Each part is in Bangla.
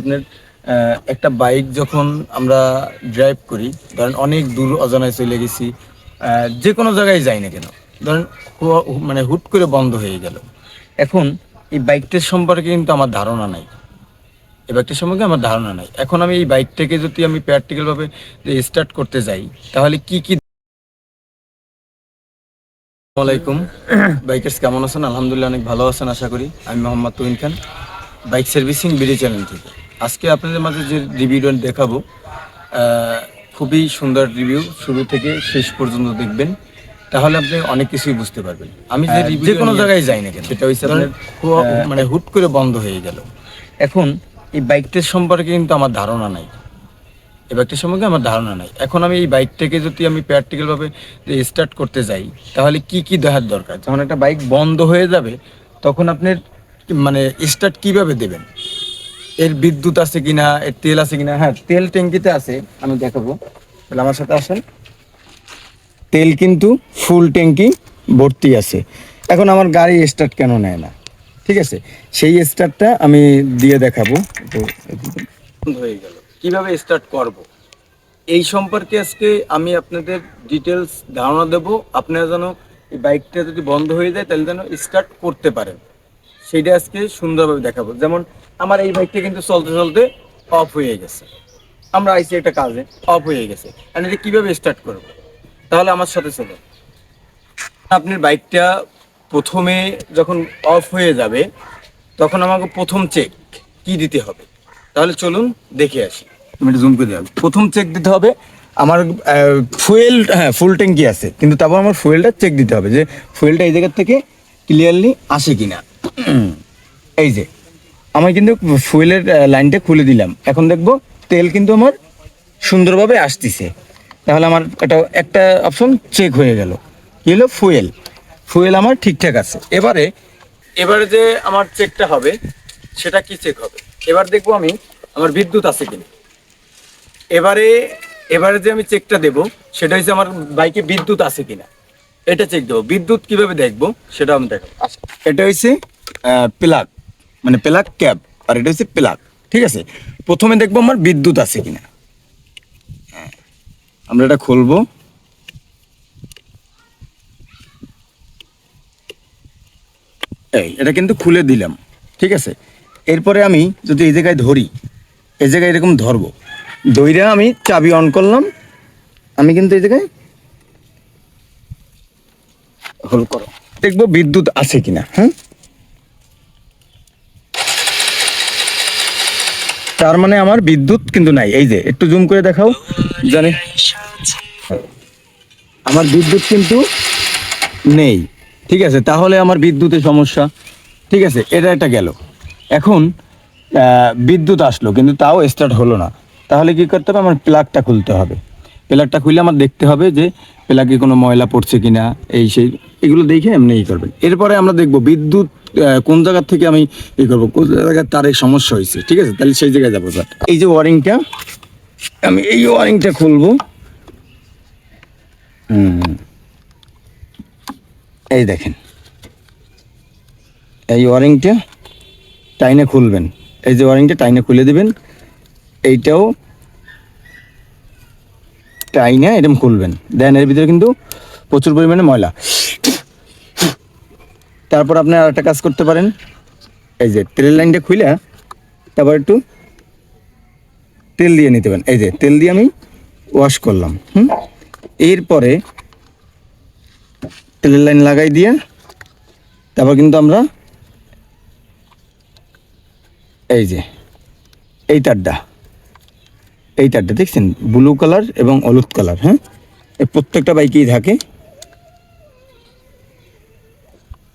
আপনার একটা বাইক যখন আমরা ড্রাইভ করি, ধরেন অনেক দূর অজানায় চলে গেছি যে কোনো জায়গায় যাই না কেন, ধরেন মানে হুট করে বন্ধ হয়ে গেল। এখন এই বাইকটার সম্পর্কে কিন্তু আমার ধারণা নাই। এই বাইকটার সম্পর্কে আমার ধারণা নাই। এখন আমি এই বাইকটাকে যদি আমি প্র্যাকটিক্যালভাবে স্টার্ট করতে যাই, তাহলে কি কি আসসালামাইকুম বাইকার্স কেমন আছেন? আলহামদুলিল্লাহ অনেক ভালো আছেন, আশা করি। আমি Mohammad Tuhin Khan. Bike servicing BD channel থেকে। আজকে আপনাদের মাঝে যে রিভিউটা দেখাবো খুবই সুন্দর রিভিউ শুরু থেকে শেষ পর্যন্ত দেখবেন। তাহলে আপনি অনেক কিছুই বুঝতে পারবেন। আমি যে যে কোনো জায়গায় যাই না কেন? সেটা হচ্ছে আপনার মানে হুট করে বন্ধ হয়ে গেল। এখন এই বাইকটার সম্পর্কে কিন্তু আমার ধারণা নাই। এই বাইকটার সম্পর্কে আমার ধারণা নাই। এখন আমি এই বাইকটাকে যদি আমি প্র্যাকটিক্যালভাবে স্টার্ট করতে যাই তাহলে কি কি দেখার দরকার? যখন একটা বাইক বন্ধ হয়ে যাবে তখন আপনার মানে স্টার্ট কীভাবে দেবেন? এর বিদ্যুৎ আছে কিনা, এর তেল আছে কিনা? হ্যাঁ তেল ট্যাঙ্কিতে আছে, আমি দেখাবো। তাহলে আমার সাথে আসেন। তেল কিন্তু ফুল ট্যাঙ্কি ভর্তি আছে। এখন আমার গাড়ি স্টার্ট কেন নেয় না? ঠিক আছে? সেই স্টার্টটা আমি দিয়ে দেখাবো। তো হয়ে গেল। কীভাবে স্টার্ট করব? এই সম্পর্কে আজকে আমি আপনাদের ডিটেলস ধারণা দেব। আপনারা যেন এই বাইকটা যদি বন্ধ হয়ে যায়, তাহলে যেন স্টার্ট করতে পারেন। সেইটা আজকে সুন্দরভাবে দেখাবো। যেমন আমার এই বাইকটা কিন্তু চলতে চলতে অফ হয়ে গেছে। আমরা আইসি একটা কাজে অফ হয়ে গেছে। আর এটা কীভাবে স্টার্ট করব? তাহলে আমার সাথে চলো আপনার বাইকটা প্রথমে যখন অফ হয়ে যাবে, তখন আমাকে প্রথম চেক কি দিতে হবে? তাহলে চলুন দেখে আসি। তুমি একটু জুম করে দেওয়া প্রথম চেক দিতে হবে, আমার ফুয়েল হ্যাঁ ফুল ট্যাঙ্কি আছে। কিন্তু তারপর আমার ফুয়েলটা চেক দিতে হবে যে ফুয়েলটা এই জায়গার থেকে ক্লিয়ারলি আসে কিনা। এই যে আমি কিন্তু ফুয়েলের লাইনটা খুলে দিলাম। এখন দেখব তেল কিন্তু আমার সুন্দরভাবে আসতেছে। তাহলে আমার একটা একটা অপশন চেক হয়ে গেল। কি হলো? ফুয়েল। ফুয়েল আমার ঠিকঠাক আছে। এবারে এবারে যে আমার চেকটা হবে সেটা কি চেক হবে? এবার দেখব আমি আমার বিদ্যুৎ আছে কিনা। এবারে এবারে যে আমি চেকটা দেব সেটা হচ্ছে আমার বাইকে বিদ্যুৎ আছে কিনা। এটা চেক দেবো। বিদ্যুৎ কীভাবে দেখব সেটা আমি দেখাবো। আচ্ছা, এটা হচ্ছে প্লাগ মানে প্লাগ ক্যাব আর এটা হচ্ছে প্লাগ ঠিক আছে? প্রথমে দেখব আমার বিদ্যুৎ আছে কিনা। হ্যাঁ, আমরা এটা খুলবো। এই এটা কিন্তু খুলে দিলাম ঠিক আছে? এরপরে আমি যদি এই জায়গায় ধরি এই জায়গায় এরকম ধরবো। দইরা আমি চাবি অন করলাম আমি কিন্তু এই জায়গায় হোল করো। দেখব বিদ্যুৎ আছে কিনা হ্যাঁ তার মানে আমার বিদ্যুৎ কিন্তু নাই। এই যে, একটু জুম করে দেখাও, জানি। আমার বিদ্যুৎ কিন্তু নেই। ঠিক আছে, তাহলে আমার বিদ্যুতের সমস্যা। ঠিক আছে, এটা একটা গেল। এখন বিদ্যুৎ আসলো, কিন্তু তাও স্টার্ট হলো না। তাহলে কি করতে হবে? আমার প্লাগটা খুলতে হবে। প্লাগটা খুলে আমার দেখতে হবে যে প্লাগে কোনো ময়লা পড়ছে কিনা, এই সেই, এগুলো দেখে এমনি ই করবেন এরপরে আমরা দেখব বিদ্যুৎ কোন জায়গার থেকে আমি ই করব, কোন জায়গায় তারের সমস্যা হয়েছে, ঠিক আছে? তাহলে সেই জায়গায় যাব স্যার। এই যে ওয়ারিংটা, আমি এই ওয়ারিংটা খুলবো। হুম। এই দেখেন। এই ওয়ারিংটা টাইনে খুলবেন। এই যে ওয়ারিংটা টাইনে খুলে দেবেন, এইটাও টাইনে এরকম খুলবেন। দেন এর ভিতরে কিন্তু প্রচুর পরিমাণে ময়লা। তারপর আপনি আর একটা কাজ করতে পারেন। এই যে তেলের লাইনটা খুলে তারপর একটু তেল দিয়ে নিতে পারেন। এই যে তেল দিয়ে আমি ওয়াশ করলাম, হুম? এরপরে তেলের লাইন লাগাই দিয়ে তারপর কিন্তু আমরা এই যে এই তারটা এই তারটা দেখছেন? ব্লু কালার এবং হলুদ কালার হ্যাঁ? এই প্রত্যেকটা বাইকেই থাকে।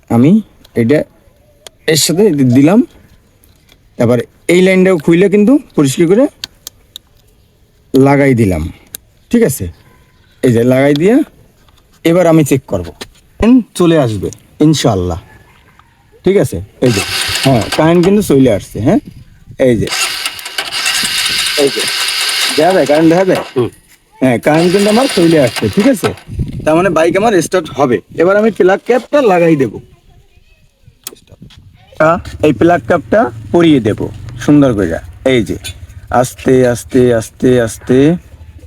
আমি এটা এর সাথে দিলাম। তারপর এই লাইনটাও খুইলে কিন্তু পরিষ্কার করে লাগাই দিলাম। ঠিক আছে? এই যে লাগাই দিয়ে এবার আমি চেক করব। চলে আসবে ইনশাল্লাহ ঠিক আছে? এই যে হ্যাঁ কারেন্ট কিন্তু চলে আসছে হ্যাঁ? এই যে এই যে। দেখা যায় কারেন্ট দেখা যায় হ্যাঁ কারেন্ট কিন্তু আমার চলে আসছে ঠিক আছে? তার মানে বাইক আমার স্টার্ট হবে। এবার আমি প্লাগ ক্যাপটা লাগাই দেবো। এই প্লাগ ক্যাপটা পরিয়ে দেব সুন্দর করে। এই যে আস্তে আস্তে আস্তে আস্তে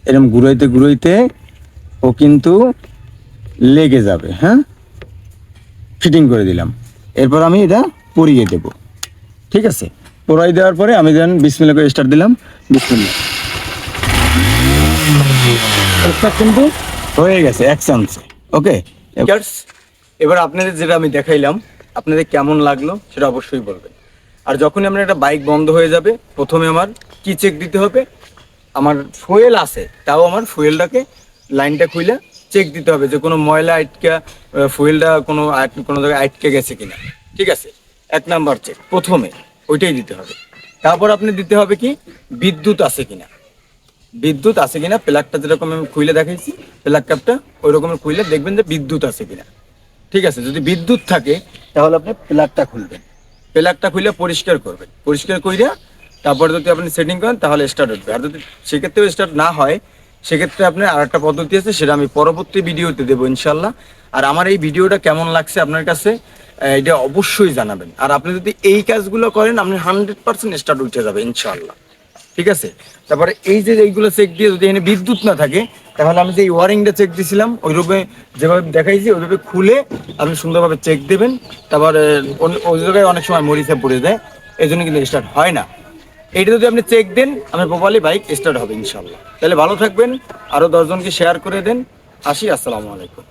এরকম ঘুরাইতে ঘুরাইতে ও কিন্তু লেগে যাবে হ্যাঁ? ফিটিং করে দিলাম। এরপর আমি এটা পরিয়ে দেব ঠিক আছে? পরাই দেওয়ার পরে আমি দেন বিসমিল্লা করে স্টার্ট দিলাম বিসমিল্লা কিন্তু হয়ে গেছে এক চান্সে ওকে এবার আপনাদের যেটা আমি দেখাইলাম আপনাদের কেমন লাগল সেটা অবশ্যই বলবেন। আর যখনই আপনার একটা বাইক বন্ধ হয়ে যাবে প্রথমে আমার কি চেক দিতে হবে? আমার ফুয়েল আছে তাও আমার ফুয়েলটাকে লাইনটা খুলে চেক দিতে হবে যে কোনো ময়লা আটকা ফুয়েলটা কোনো কোনো জায়গায় আটকে গেছে কিনা। ঠিক আছে? এক নাম্বার চেক প্রথমে ওইটাই দিতে হবে। তারপর আপনি দিতে হবে কি বিদ্যুৎ আছে কিনা। বিদ্যুৎ আছে কিনা, প্লাগটা যেরকম আমি খুইলে দেখাইছি, প্লাগ কাপটা ওই রকমের খুইলে দেখবেন যে বিদ্যুৎ আছে কিনা। ঠিক আছে, যদি বিদ্যুৎ থাকে, তাহলে আপনি প্লাগটা খুলবেন। প্লাগটা খুলে পরিষ্কার করবেন। পরিষ্কার কইরা তারপরে যদি আপনি সেটিং করেন, তাহলে স্টার্ট উঠবে আর যদি সেক্ষেত্রেও স্টার্ট না হয়, সেক্ষেত্রে আপনার আর একটা পদ্ধতি আছে, সেটা আমি পরবর্তী ভিডিওতে দেবো ইনশাল্লাহ আর আমার এই ভিডিওটা কেমন লাগছে আপনার কাছে এটা অবশ্যই জানাবেন। আর আপনি যদি এই কাজগুলো করেন, আপনি হান্ড্রেড পার্সেন্ট স্টার্ট উঠে যাবে ইনশাল্লাহ ঠিক আছে? তারপরে এই যে এইগুলো চেক দিয়ে যদি এখানে বিদ্যুৎ না থাকে, তাহলে আমি যে এই ওয়ারিংটা চেক দিয়েছিলাম ওইভাবে যেভাবে দেখাইছি ওইভাবে খুলে আপনি সুন্দরভাবে চেক দেবেন। তারপরে ওই জায়গায় অনেক সময় মরিচা পড়ে যায়, এই জন্য কিন্তু স্টার্ট হয় না। এইটা যদি আপনি চেক দেন আমি প্রপারলি বাইক স্টার্ট হবে ইনশাল্লাহ তাহলে ভালো থাকবেন আরও দশজনকে শেয়ার করে দেন। আসি, আসসালামু আলাইকুম।